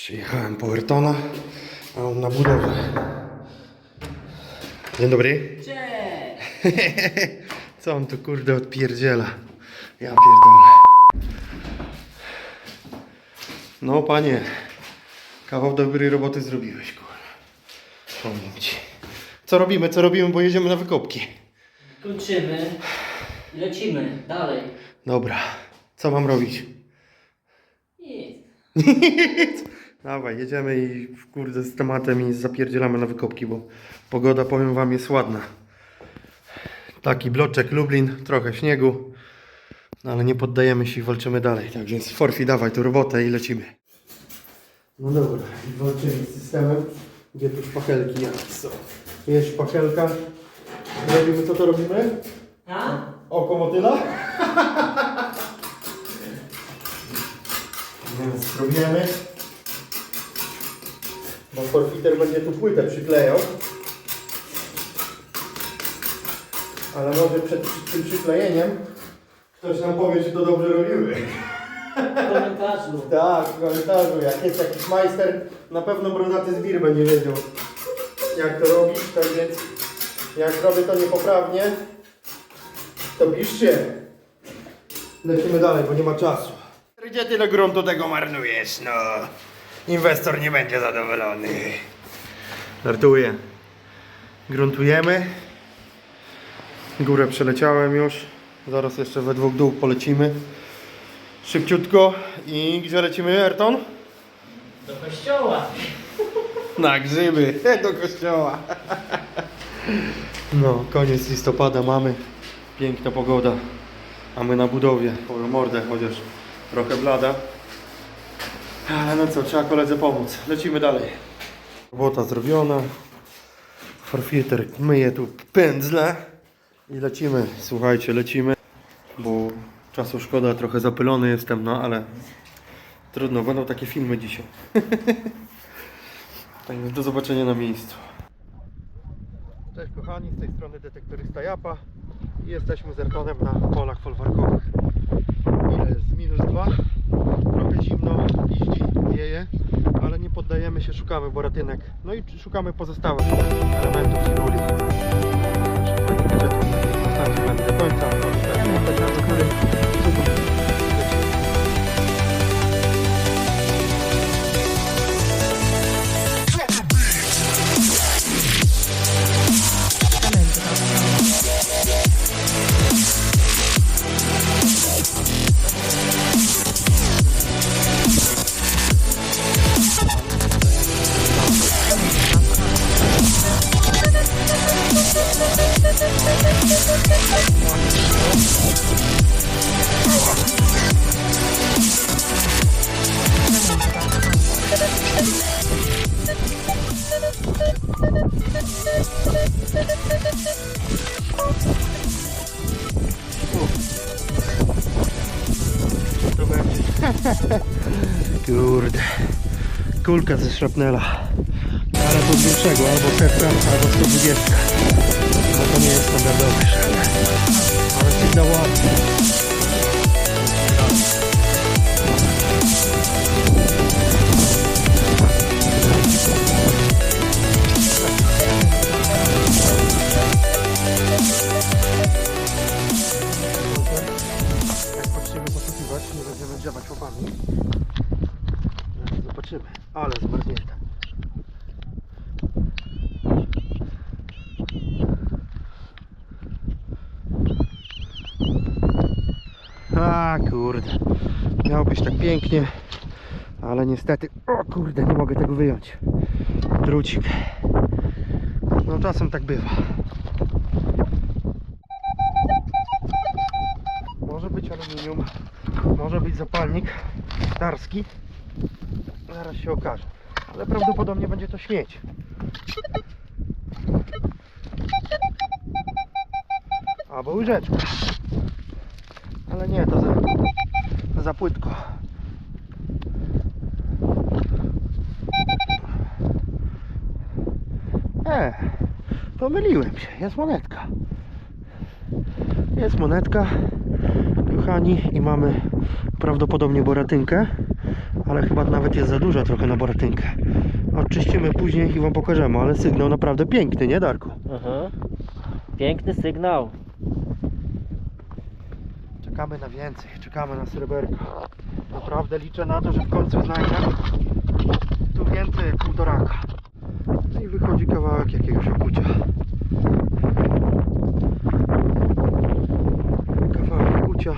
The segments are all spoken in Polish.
Przyjechałem po Ayrtona, a on na budowę. Dzień dobry. Cześć! Co on tu kurde odpierdziela? Ja pierdolę. No panie, kawał dobrej roboty zrobiłeś, kurwa. Powiem ci. Co robimy, co robimy, bo jedziemy na wykopki. Kończymy i lecimy dalej. Dobra, co mam robić? Nic. Dawaj, jedziemy i kurde z tematem i zapierdzielamy na wykopki, bo pogoda, powiem wam, jest ładna. Taki bloczek Lublin, trochę śniegu, no ale nie poddajemy się i walczymy dalej. Tak więc Forfi, dawaj tu robotę i lecimy. No dobra, i walczymy z systemem. Gdzie tu szpachelki? Jak są? Jest szpachelka. Robimy, co to robimy? A? Oko motyla? Więc spróbujemy. Bo forfiter będzie tu płytę przyklejał. Ale może przed tym przyklejeniem ktoś nam powie, czy to dobrze robimy. W komentarzu. Tak, w komentarzu. Jak jest jakiś majster, na pewno brodaty zbir będzie wiedział, jak to robić. Tak więc, jak robię to niepoprawnie, to piszcie. Lecimy dalej, bo nie ma czasu. Gdzie tyle gruntu tego marnujesz, no? Inwestor nie będzie zadowolony. Żartuję. Gruntujemy. Górę przeleciałem już. Zaraz jeszcze we dwóch dół polecimy. Szybciutko. I gdzie lecimy, Ayrton? Do kościoła. Na grzyby, do kościoła. No, koniec listopada mamy. Piękna pogoda. A my na budowie. Powiem mordę, chociaż trochę blada. Ale no co, trzeba koledze pomóc. Lecimy dalej. Robota zrobiona. Forfiter myje tu pędzle. I lecimy. Słuchajcie, lecimy. Bo czasu szkoda, trochę zapylony jestem, no ale trudno, będą takie filmy dzisiaj. Tak więc do zobaczenia na miejscu. Cześć kochani, z tej strony detektorysta Japa i jesteśmy z Ertonem na polach folwarkowych. Ile jest? Minus dwa. Zimno, iździ, wieje, ale nie poddajemy się, szukamy boratynek. No i szukamy pozostałych elementów z nami do końca. Kurde. Kulka ze szrapnela. Ale to z albo setka, albo 120. Nie jest standardowy. Ale sygnał ładny. Jak posłuchiwać, nie będziemy łopami. Zaraz Zobaczymy, ale zmarznięte. A kurde, miało być tak pięknie, ale niestety, o kurde, nie mogę tego wyjąć. Drucik. No czasem tak bywa. Może być aluminium, może być zapalnik starski. Zaraz się okaże. Ale prawdopodobnie będzie to śmieć. Albo łyżeczka. Ale nie, to za, za płytko. E, pomyliłem się. Jest monetka. Jest monetka, kochani, i mamy prawdopodobnie boratynkę, Ale chyba nawet jest za dużo trochę na boratynkę. Oczyścimy później i Wam pokażemy, ale sygnał naprawdę piękny, nie Darku? Aha. Piękny sygnał. Czekamy na więcej, czekamy na sreberko. Naprawdę liczę na to, że w końcu znajdę tu więcej półtoraka. No i wychodzi kawałek jakiegoś okucia. Kawałek okucia.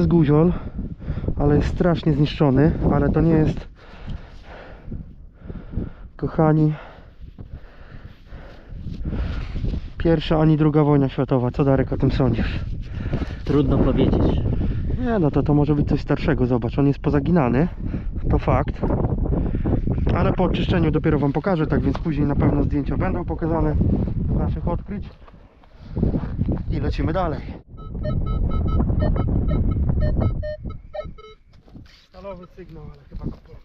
Jest guziol, ale jest strasznie zniszczony, ale to nie jest kochani pierwsza ani druga wojna światowa. Co Darek o tym sądzisz? Trudno powiedzieć. Nie no to to może być coś starszego, zobacz, on jest pozaginany, to fakt. Ale po oczyszczeniu dopiero Wam pokażę, tak więc później na pewno zdjęcia będą pokazane z naszych odkryć. I lecimy dalej. Stalowy sygnał, ale chyba go pomył.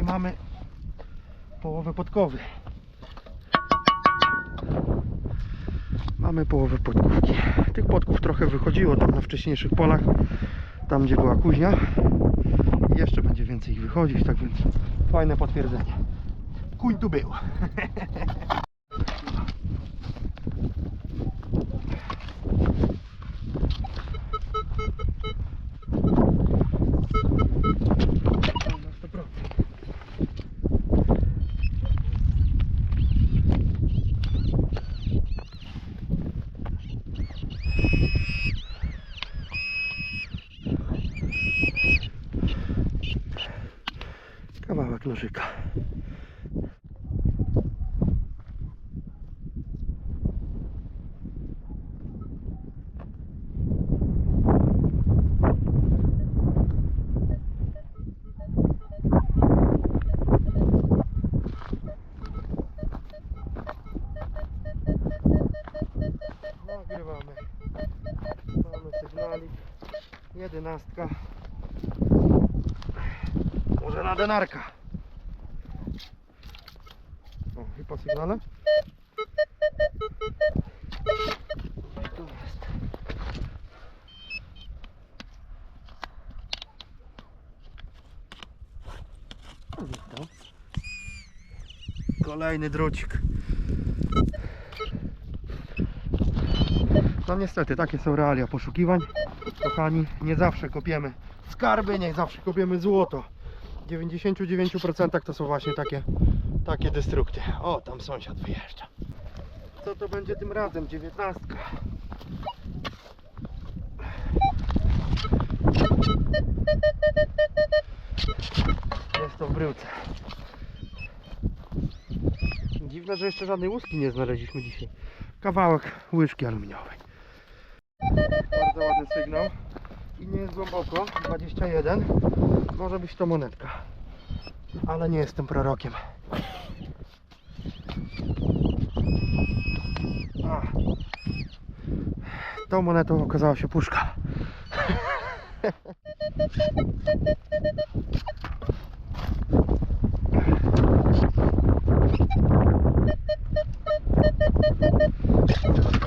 I mamy połowę podkowy. Mamy połowę podkówki. Tych podków trochę wychodziło tam na wcześniejszych polach, tam gdzie była kuźnia. I jeszcze będzie więcej ich wychodzić, tak więc fajne potwierdzenie. Kuń tu był. Na 100%. Kawałek nożyka. Nagrywamy. Mamy sygnalik. Jedenastka. Może na denarka. O, i po sygnale? Kolejny drucik. No niestety, takie są realia poszukiwań. Kochani, nie zawsze kopiemy skarby, nie zawsze kopiemy złoto. W 99% to są właśnie takie, takie destrukty. O, tam sąsiad wyjeżdża. Co to będzie tym razem? 19. Jest to w bryłce. Dziwne, że jeszcze żadnej łuski nie znaleźliśmy dzisiaj. Kawałek łyżki aluminiowej. Bardzo ładny sygnał. I nie jest głęboko, 21. Może być to monetka. Ale nie jestem prorokiem. A. Tą monetą okazała się puszka.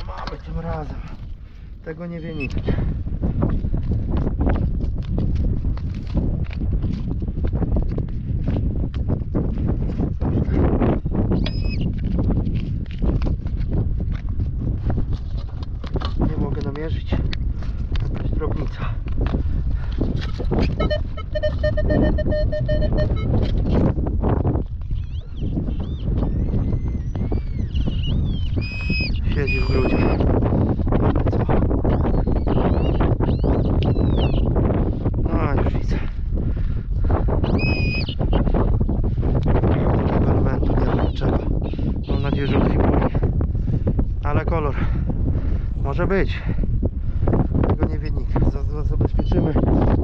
Mamy tym razem. Tego nie wie nikt. Nie mogę namierzyć. Jakaś drobnica. Siedzi w grudzie. Ale co? A, już widzę. Takiego elementu, nie wiem dlaczego. Mam nadzieję, że od fibuli. Ale kolor. Może być. Tego nie wie nikt. Za- za- Zabezpieczymy,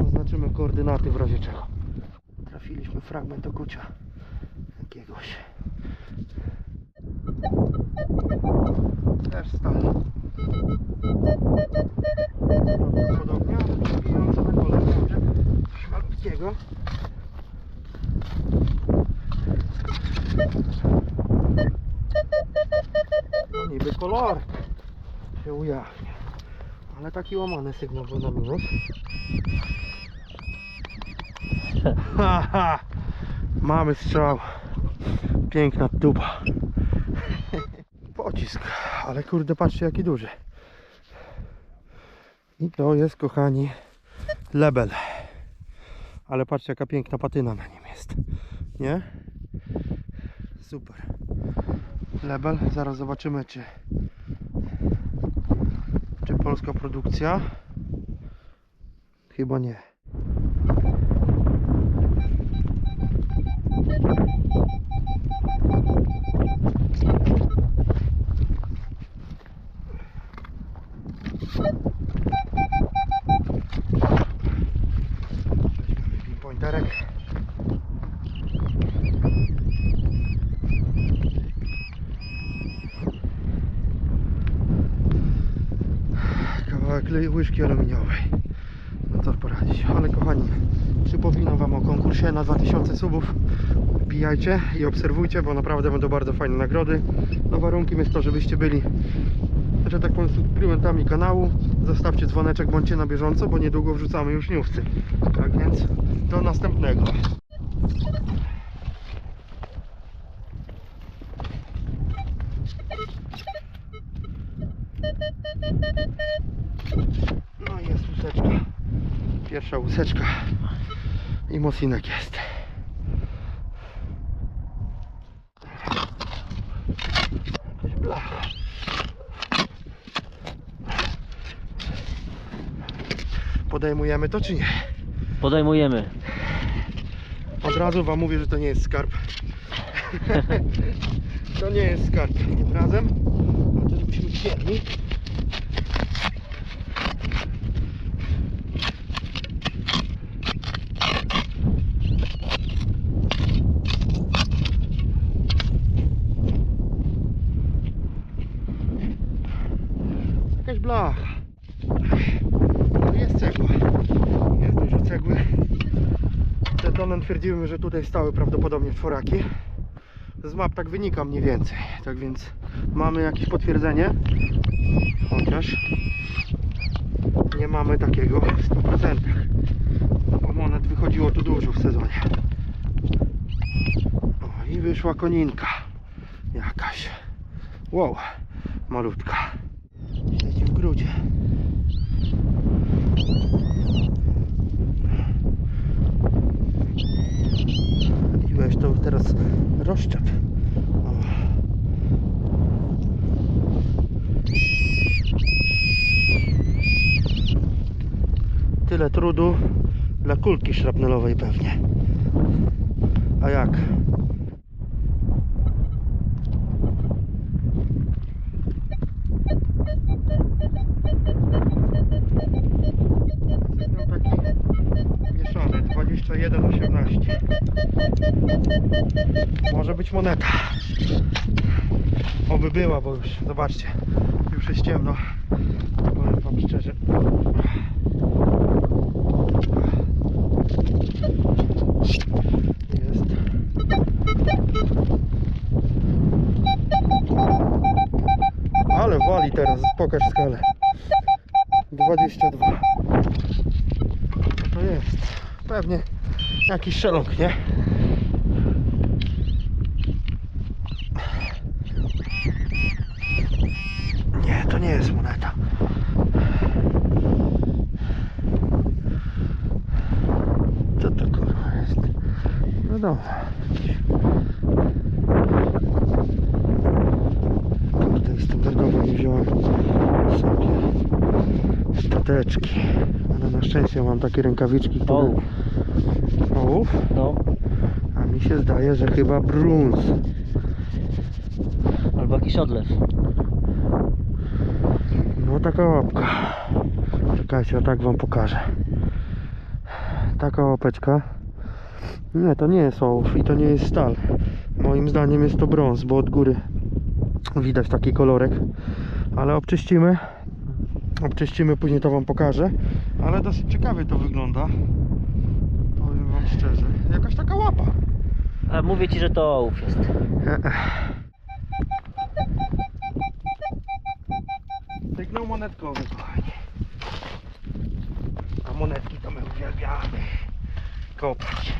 oznaczymy koordynaty w razie czego. Trafiliśmy fragment okucia jakiegoś. Też stal. Prawdopodobnie, ale przebijąca na kolor malutkiego. Się ujawnia. Ale taki łamany sygnał był na minus. Haha! Mamy strzał. Piękna tuba. Pocisk, ale kurde patrzcie jaki duży. I to jest kochani lebel. Ale patrzcie jaka piękna patyna na nim jest. Nie? Super. Lebel, zaraz zobaczymy czy czy polska produkcja? Chyba nie. Weźmiemy łyżki aluminiowej. No co poradzić. Ale kochani, przypominam Wam o konkursie na 2000 subów. Wbijajcie i obserwujcie, bo naprawdę będą bardzo fajne nagrody. No warunkiem jest to, żebyście byli, że tak powiem, subskrybentami kanału. Zostawcie dzwoneczek, bądźcie na bieżąco, bo niedługo wrzucamy już newsy. Tak więc do następnego. Pierwsza łuseczka. I mosinek jest. Jakaś blacha. Podejmujemy to czy nie? Podejmujemy. Od razu wam mówię, że to nie jest skarb. to nie jest skarb. Tym razem. Chociażbyśmy chcieli. Jakaś blacha. No jest cegła. Jest dużo cegły. Detonem twierdziły, że tutaj stały prawdopodobnie czworaki. Z map tak wynika mniej więcej. Tak więc mamy jakieś potwierdzenie. Chociaż nie mamy takiego w 100%. Bo monet wychodziło tu dużo w sezonie. O, i wyszła koninka. Jakaś. Wow, malutka. Siedzi w grudzie. I weź to teraz rozszczep. O. Tyle trudu dla kulki szrapnelowej pewnie. A jak? Może być moneta. Oby była, bo już, zobaczcie, już jest ciemno. Powiem wam szczerze. Jest. Ale wali teraz, pokaż skalę. 22. Co to jest? Pewnie jakiś szeląg? Nie, to nie jest moneta. Co to kurwa jest? No dobra. Kurde, standardowo nie wziąłem sobie stateczki. Ale na szczęście mam takie rękawiczki, które... Ołów. Ołów? No, A mi się zdaje, że chyba brąz. albo jakiś odlew. No taka łapka. Czekajcie, o tak wam pokażę. Taka łapeczka. Nie, to nie jest ołów i to nie jest stal. Moim zdaniem jest to brąz, bo od góry widać taki kolorek. Ale obczyścimy. Obczyścimy, później to wam pokażę. Ale dosyć ciekawie to wygląda. Powiem wam szczerze. Jakaś taka łapa. A mówię ci, że to ołów jest. Sygnał monetkowy, kochani. A monetki to my uwielbiamy kopać.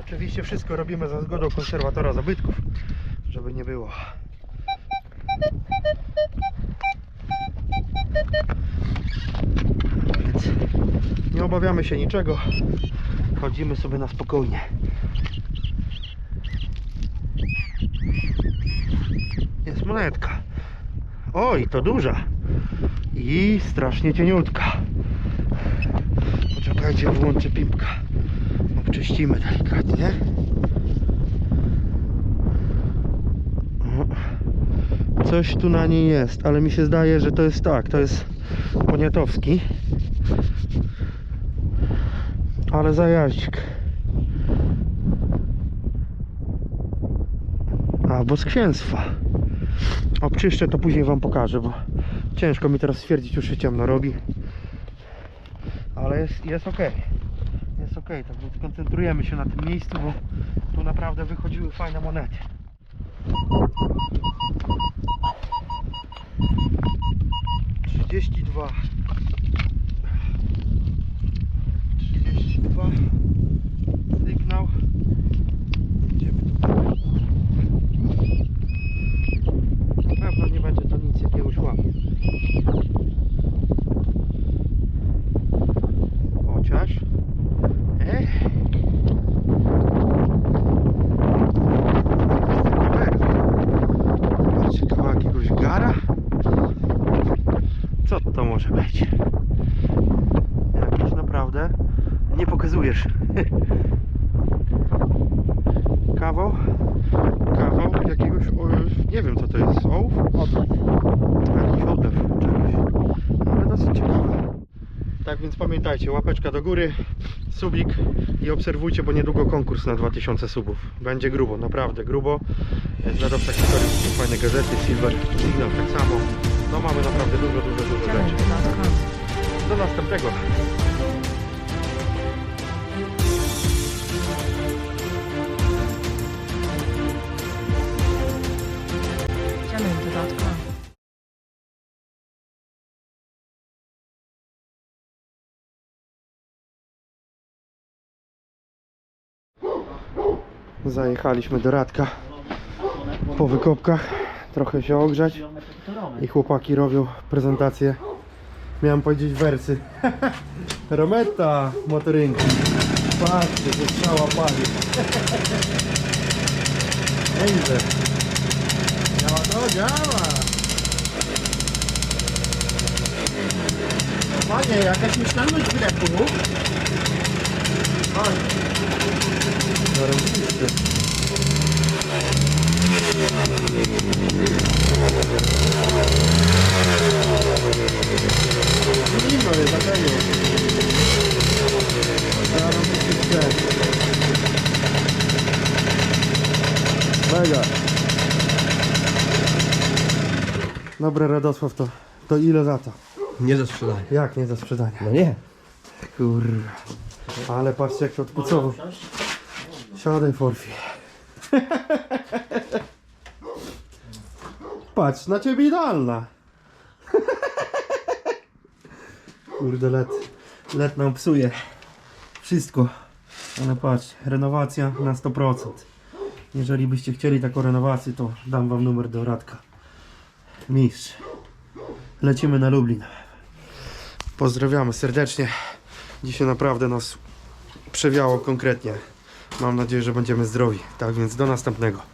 Oczywiście wszystko robimy za zgodą konserwatora zabytków, żeby nie było. Więc nie obawiamy się niczego. Chodzimy sobie na spokojnie. Jest monetka. Oj, to duża. I strasznie cieniutka. Poczekajcie, włączę pimpka. Obczyścimy delikatnie. Coś tu na niej jest, ale mi się zdaje, że to jest tak, to jest poniatowski. Ale zajaździk. Albo z księstwa. Obczyszczę to później wam pokażę, bo ciężko mi teraz stwierdzić, już się ciemno robi. Ale jest, jest ok. Ok, tak więc koncentrujemy się na tym miejscu, bo tu naprawdę wychodziły fajne monety. Trzydzieści dwa. Trzydzieści dwa. Sygnał. Idziemy tutaj. Na pewno nie będzie to nic jakiegoś łamu. Chociaż. Ech. Patrzcie, kawałek jakiegoś gara. Co to może być? Jakieś naprawdę nie pokazujesz. Kawał kawał jakiegoś, nie wiem co to jest, ołów? Odlew. Jakiś odlew czegoś, ale dosyć ciekawe. Tak więc pamiętajcie, łapeczka do góry, subik i obserwujcie, bo niedługo konkurs na 2000 subów. Będzie grubo, naprawdę grubo. Zarobca historii, fajne gazety, Silver, Signal tak samo. No mamy naprawdę dużo, dużo, dużo rzeczy. Do następnego. Diamond.com. Zajechaliśmy do Radka po wykopkach, trochę się ogrzać. I chłopaki robią prezentację. Miałem powiedzieć wersy. Rometta motorynki. Patrzcie, to strzała pali. Nieźle. Działa to? Działa. Panie, jakaś myślność w leku. Chodź. Mega. Dobra, Radosław, to, to ile za to? Nie do sprzedania. Jak nie za sprzedanie? No nie. Kurwa. Ale patrzcie jak to odpucowo. Siadaj Forfi. Patrz, na ciebie idealna. Kurde, let, nam psuje. Wszystko. Ale patrz, renowacja na 100%. Jeżeli byście chcieli taką renowację, to dam wam numer do Radka. Mistrz. Lecimy na Lublin. Pozdrawiamy serdecznie. Dzisiaj naprawdę nas przewiało konkretnie. Mam nadzieję, że będziemy zdrowi. Tak więc do następnego.